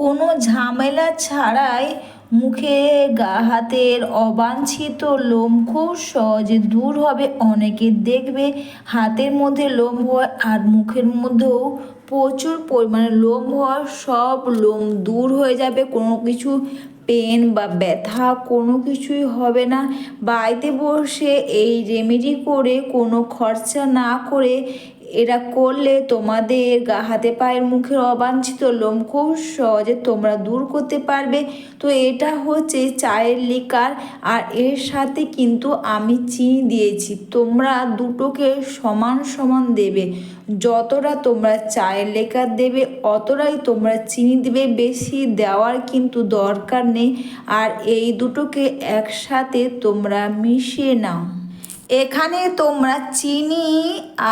কোনো ঝামেলা ছাড়াই মুখে গা হাতের অবাঞ্ছিত লোম খুব সহজে দূর হবে। অনেকে দেখবে হাতের মধ্যে লোম হয় আর মুখের মধ্যেও প্রচুর পরিমাণে লোম হয়। সব লোম দূর হয়ে যাবে, কোনো কিছু পেন বা ব্যথা কোনো কিছুই হবে না। বাড়িতে বসে এই রেমেডি করে কোনো খরচা না করে এটা করলে তোমাদের গা, হাতে পায়ের মুখের অবাঞ্ছিত লোম সহজে তোমরা দূর করতে পারবে। তো এটা হচ্ছে চায়ের লিকার, আর এর সাথে কিন্তু আমি চিনি দিয়েছি। তোমরা দুটোকে সমান সমান দেবে। যতটা তোমরা চায়ের লেকার দেবে, অতটাই তোমরা চিনি দেবে। বেশি দেওয়ার কিন্তু দরকার নেই। আর এই দুটোকে একসাথে তোমরা মিশিয়ে নাও। এখানে তোমরা চিনি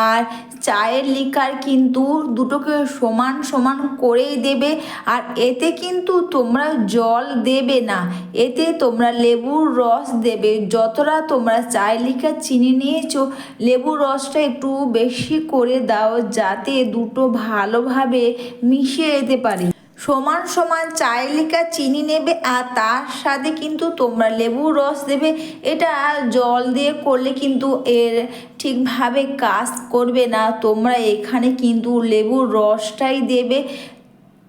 আর চায়ের লিকার কিন্তু দুটোকে সমান সমান করেই দেবে, আর এতে কিন্তু তোমরা জল দেবে না। এতে তোমরা লেবুর রস দেবে। যতটা তোমরা চায়ের লিকার চিনি নিয়েছো, লেবুর রসটা একটু বেশি করে দাও যাতে দুটো ভালোভাবে মিশে যেতে পারে। সমান সমান চায়ের লিকা চিনি নেবে আর তার সাথে কিন্তু তোমরা লেবুর রস দেবে। এটা জল দিয়ে করলে কিন্তু এর ঠিকভাবে কাজ করবে না। তোমরা এখানে কিন্তু লেবুর রসটাই দেবে।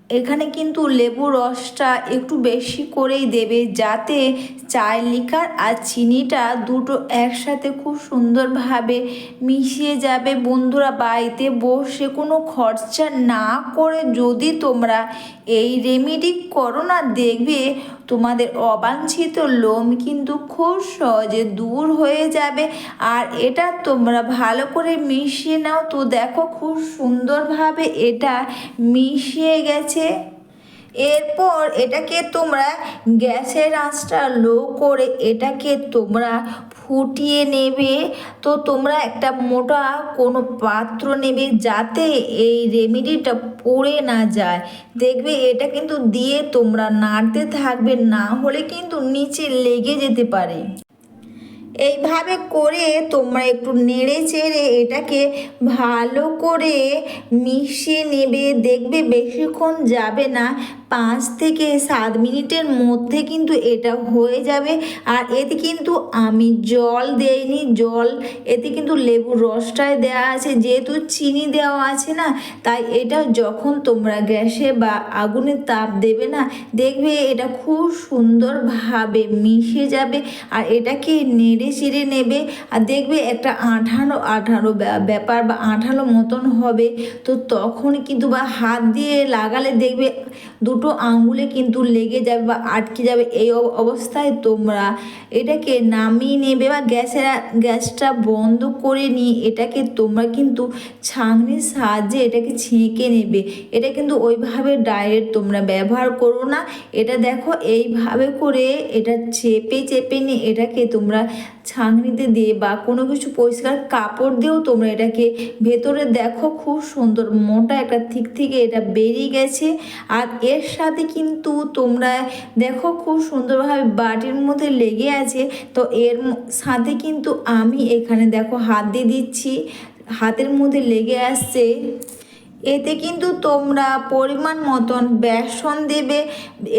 এখানে কিন্তু লেবুর রসটা একটু বেশি করেই দেবে, যাতে চায়ের লিকার আর চিনিটা দুটো একসাথে খুব সুন্দরভাবে মিশিয়ে যাবে। বন্ধুরা, বাড়িতে বসে কোনো খরচা না করে যদি তোমরা এই রেমেডি করো না দেখবে, তোমাদের অবাঞ্ছিত লোম কিন্তু খুব সহজে দূর হয়ে যাবে। আর এটা তোমরা ভালো করে মিশিয়ে নাও। তো দেখো খুব সুন্দরভাবে এটা মিশিয়ে গেছে। এরপর এটাকে তোমরা গ্যাসের আঁচটা লো করে এটাকে তোমরা ফুটিয়ে নেবে। তো তোমরা একটা মোটা কোনো পাত্র নেবে যাতে এই রেমেডিটা পড়ে না যায়। দেখবে এটা কিন্তু দিয়ে তোমরা নাড়তে থাকবে, না হলে কিন্তু নিচে লেগে যেতে পারে। এইভাবে করে তোমরা একটু নেড়ে চেড়ে এটাকে ভালো করে মিশিয়ে নেবে, দেখবে বেশিক্ষণ যাবে না। পাঁচ থেকে সাত মিনিটের মধ্যে কিন্তু এটা হয়ে যাবে। আর এতে কিন্তু আমি জল দেইনি, জল, এতে কিন্তু লেবুর রসটায় দেওয়া আছে। যেহেতু চিনি দেওয়া আছে না, তাই এটা যখন তোমরা গ্যাসে বা আগুনে তাপ দেবে না, দেখবে এটা খুব সুন্দরভাবে মিশে যাবে আর এটাকে নেড়ে চিড়ে নেবে। আর দেখবে একটা আঠালো আঠালো ব্যাপার বা আঠালো মতন হবে। তো তখন কিন্তু বা হাত দিয়ে লাগালে দেখবে দুটো আঙুলে কিন্তু লেগে যাবে বা আটকে যাবে এই অব- অবস্থায় তোমরা এটাকে নামিয়ে নেবে বা গ্যাসের গ্যাসটা বন্ধ করে নিয়ে এটাকে তোমরা কিন্তু ছাঁকনির সাহায্যে এটাকে ছেঁকে নেবে। এটা কিন্তু ওইভাবে ডাইরেক্ট তোমরা ব্যবহার করো না। এটা দেখো এইভাবে করে এটা চেপে চেপে নিয়ে এটাকে তোমরা ছাঁকনিতে দিয়ে বা কোনো কিছু পরিষ্কার কাপড় দিয়েও তোমরা এটাকে ভেতরে দেখো খুব সুন্দর মোটা একটা থিক থেকে এটা বেরিয়ে গেছে। আর এর সাথে কিন্তু তোমরা দেখো খুব সুন্দরভাবে বাটির মধ্যে লেগে আছে। তো এর সাথে কিন্তু আমি এখানে দেখো হাত দিয়ে দিচ্ছি। হাতের মধ্যে লেগে আসছে। এতে কিন্তু তোমরা পরিমাণ মতন বেসন দেবে।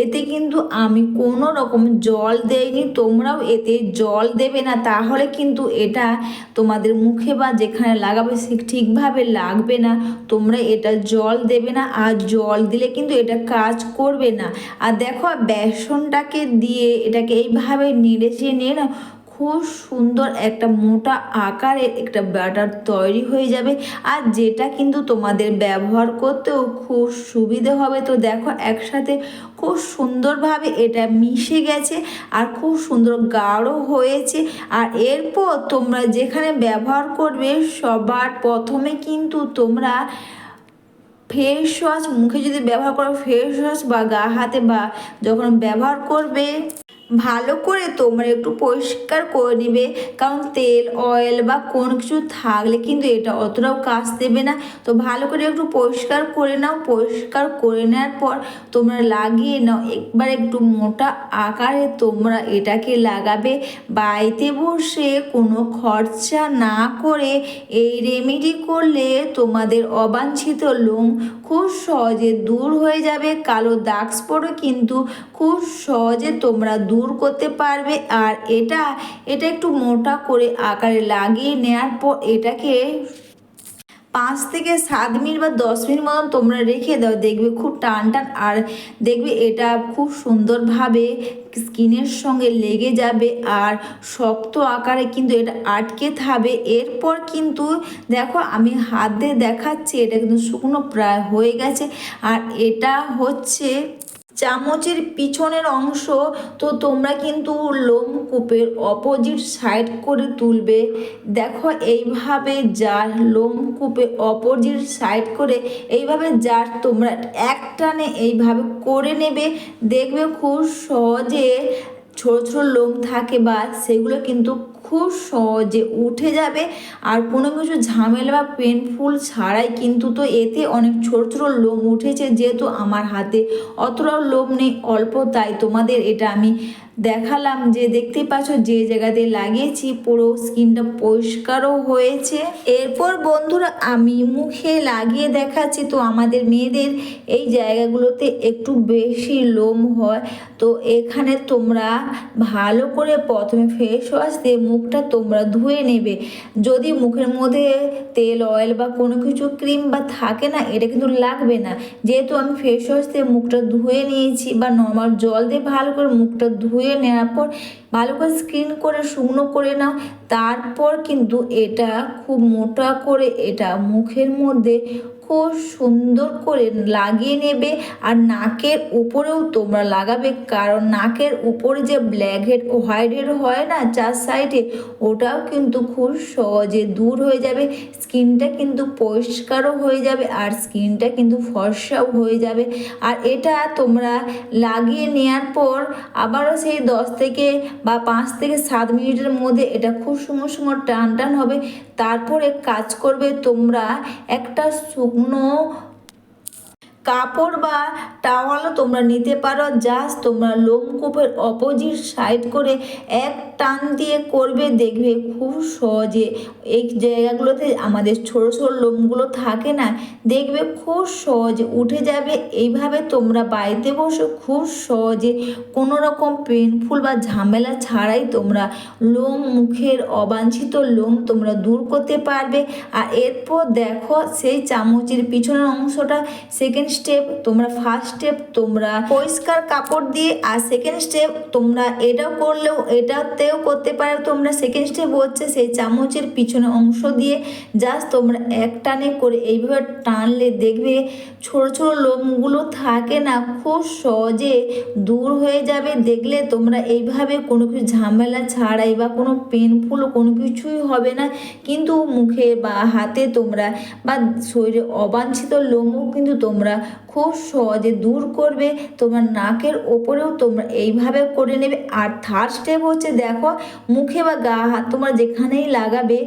এতে কিন্তু আমি কোনো রকম জল দেইনি, তোমরাও এতে জল দেবে না। তাহলে কিন্তু এটা তোমাদের মুখে বা যেখানে লাগাবে সে ঠিকভাবে লাগবে না। তোমরা এটা জল দেবে না আর জল দিলে কিন্তু এটা কাজ করবে না। আর দেখো, বেসনটাকে দিয়ে এটাকে এইভাবে নেড়েছে নিয়ে না খুব সুন্দর একটা মোটা আকারের একটা ব্যাটার তৈরি হয়ে যাবে। আর যেটা কিন্তু তোমাদের ব্যবহার করতেও খুব সুবিধে হবে। তো দেখো, একসাথে খুব সুন্দরভাবে এটা মিশে গেছে আর খুব সুন্দর গাঢ় হয়েছে। আর এরপর তোমরা যেখানে ব্যবহার করবে, সবার প্রথমে কিন্তু তোমরা ফেস ওয়াশ মুখে যদি ব্যবহার করো ফেস ওয়াশ বা গা, হাতে বা যখন ব্যবহার করবে ভালো করে তোমরা একটু পরিষ্কার করে নিবে। কারণ তেল অয়েল বা কোনো কিছু থাকলে কিন্তু এটা অতটাও কাজ দেবে না। তো ভালো করে একটু পরিষ্কার করে নাও। পরিষ্কার করে নেওয়ার পর তোমরা লাগিয়ে নাও। একবার একটু মোটা আকারে তোমরা এটাকে লাগাবে। বাড়িতে বসে কোনো খরচা না করে এই রেমেডি করলে তোমাদের অবাঞ্ছিত লোম খুব সহজে দূর হয়ে যাবে। কালো দাগ স্পটও কিন্তু খুব সহজে তোমরা দূর করতে পারবে। আর এটা এটা একটু মোটা করে আকারে লাগিয়ে নেওয়ার পর এটাকে পাঁচ থেকে সাত মিনিট বা দশ মিনিট মতন তোমরা রেখে দাও, দেখবে খুব টান টান, আর দেখবে এটা খুব সুন্দরভাবে স্কিনের সঙ্গে লেগে যাবে আর শক্ত আকারে কিন্তু এটা আটকে থাকবে। এরপর কিন্তু দেখো আমি হাত দিয়ে দেখাচ্ছি, এটা কিন্তু শুকনো প্রায় হয়ে গেছে। আর এটা হচ্ছে চামচের পিছনের অংশ তো তোমরা কিন্তু লোমকূপের অপোজিট সাইড করে তুলবে। দেখো, এইভাবে যার লোমকূপের অপোজিট সাইড করে, এইভাবে যার তোমরা এক টানে এইভাবে করে নেবে, দেখবে খুব সহজে ছোটো ছোটো লোম থাকে বা সেগুলো কিন্তু খুব সহজে উঠে যাবে। আর কোনো কিছু ঝামেলা বা পেনফুল ছাড়াই কিন্তু তো এতে অনেক ছোট ছোট লোম উঠেছে যেহেতু আমার হাতে অতটাও লোম নেই, অল্প তাই তোমাদের এটা আমি দেখালাম যে দেখতে পাচ্ছ যে জায়গাতে লাগিয়েছি, পুরো স্কিনটা পরিষ্কারও হয়েছে। এরপর বন্ধুরা, আমি মুখে লাগিয়ে দেখাচ্ছি, তো আমাদের মেয়েদের এই জায়গাগুলোতে একটু বেশি লোম হয়। তো এখানে তোমরা ভালো করে প্রথমে ফেস ওয়াশ দিয়ে মুখটা তোমরা ধুয়ে নেবে। যদি মুখের মধ্যে তেল অয়েল বা কোনো কিছু ক্রিম বা থাকে না, এটা কিন্তু লাগবে না। যেহেতু আমি ফেস ওয়াশ দিয়ে মুখটা ধুয়ে নিয়েছি বা নর্মাল জল দিয়ে ভালো করে মুখটা ধুয়ে নেওয়ার পর ভালো করে স্ক্রিন করে শুকনো করে নাও। তারপর কিন্তু এটা খুব মোটা করে এটা মুখের মধ্যে সুন্দর করে লাগিয়ে নেবে আর নাকের উপরেও তোমরা লাগাবে। কারণ নাকের উপরে যে ব্ল্যাক হেড ও হোয়াইট হেড হয় না, চার সাইডে, ওটাও কিন্তু খুব সহজে দূর হয়ে যাবে। স্কিনটা কিন্তু পরিষ্কারও হয়ে যাবে আর স্কিনটা কিন্তু ফর্সাও হয়ে যাবে। আর এটা তোমরা লাগিয়ে নেওয়ার পর আবারও সেই দশ থেকে বা পাঁচ থেকে সাত মিনিটের মধ্যে এটা খুব সুন্দর সুন্দর টান টান হবে। তারপরে কাজ করবে তোমরা একটা শুকনো uno কাপড় বা টাওয়ালও তোমরা নিতে পারো। জাস্ট তোমরা লোমকূপের অপোজিট সাইড করে এক টান দিয়ে করবে। দেখবে খুব সহজে এই জায়গাগুলোতে আমাদের ছোটো ছোটো লোমগুলো থাকে না, দেখবে খুব সহজে উঠে যাবে। এইভাবে তোমরা বাড়িতে বসে খুব সহজে কোনো রকম পেনফুল বা ঝামেলা ছাড়াই তোমরা লোম মুখের অবাঞ্ছিত লোম তোমরা দূর করতে পারবে। আর এরপর দেখো সেই চামচের পিছনের অংশটা সেকেন্ড স্টেপ তোমরা ফার্স্ট স্টেপ তোমরা পরিষ্কার কাপড় দিয়ে আর সেকেন্ড স্টেপ তোমরা এটাও করলেও এটাতেও করতে পারো। তোমরা সেকেন্ড স্টেপ হচ্ছে সেই চামচের পিছনে অংশ দিয়ে জাস্ট তোমরা এক টানে করে এইভাবে টানলে দেখবে ছোট ছোট লোমগুলো থাকে না, খুব সহজে দূর হয়ে যাবে। দেখলে তোমরা এইভাবে কোনো কিছু ঝামেলা ছাড়াই বা কোনো পেনফুল কোনো কিছুই হবে না। কিন্তু মুখে বা হাতে তোমরা বা শরীরে অবাঞ্ছিত লোমও কিন্তু তোমরা খুব সহজে দূর করবে, তোমার নাকের ওপরেও তোমরা এইভাবে করে নেবে। আর থার্ড স্টেপ হচ্ছে দেখো, মুখে বা গা হাত তোমরা যেখানেই লাগাবে,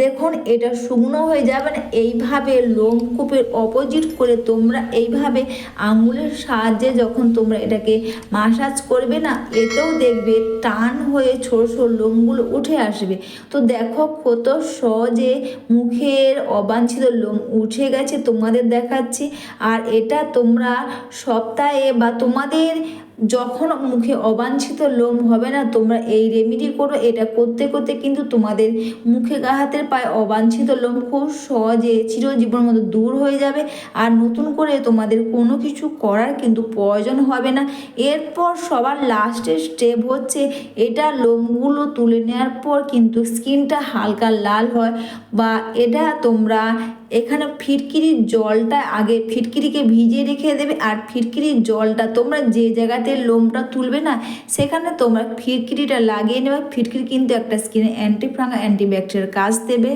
দেখুন এটা শুকনো হয়ে যাবে না। এইভাবে লোমকূপের অপোজিট করে তোমরা এইভাবে আঙুলের সাহায্যে যখন তোমরা এটাকে মাসাজ করবে না, এতেও দেখবে টান হয়ে ছোটো ছোটো লোমগুলো উঠে আসবে। তো দেখো কত সহজে মুখের অবাঞ্ছিত লোম উঠে গেছে, তোমাদের দেখাচ্ছি। আর এটা তোমরা সপ্তাহে বা তোমাদের যখন মুখে অবাঞ্ছিত লোম হবে না, তোমরা এই রেমিডি করো। এটা করতে করতে কিন্তু তোমাদের মুখে হাতের পায়ে অবাঞ্ছিত লোম খুব সহজে চিরজীবন মতো দূর হয়ে যাবে। আর নতুন করে তোমাদের কোনো কিছু করার কিন্তু প্রয়োজন হবে না। এরপর সবার লাস্টের স্টেপ হচ্ছে এটা লোমগুলো তুলে নেওয়ার পর কিন্তু স্কিনটা হালকা লাল হয় বা এটা তোমরা এখানে ফিটকিরির জলটা আগে ফিটকিরিকে ভিজিয়ে রেখে দেবে। আর ফিটকিরির জলটা তোমরা যে জায়গাতে লোমটা তুলবে না, সেখানে তোমরা ফিটকিরিটা লাগিয়ে নেবে। ফিটকিরি কিন্তু একটা স্কিনে অ্যান্টি অ্যান্টিব্যাকটেরিয়ার কাজ দেবে।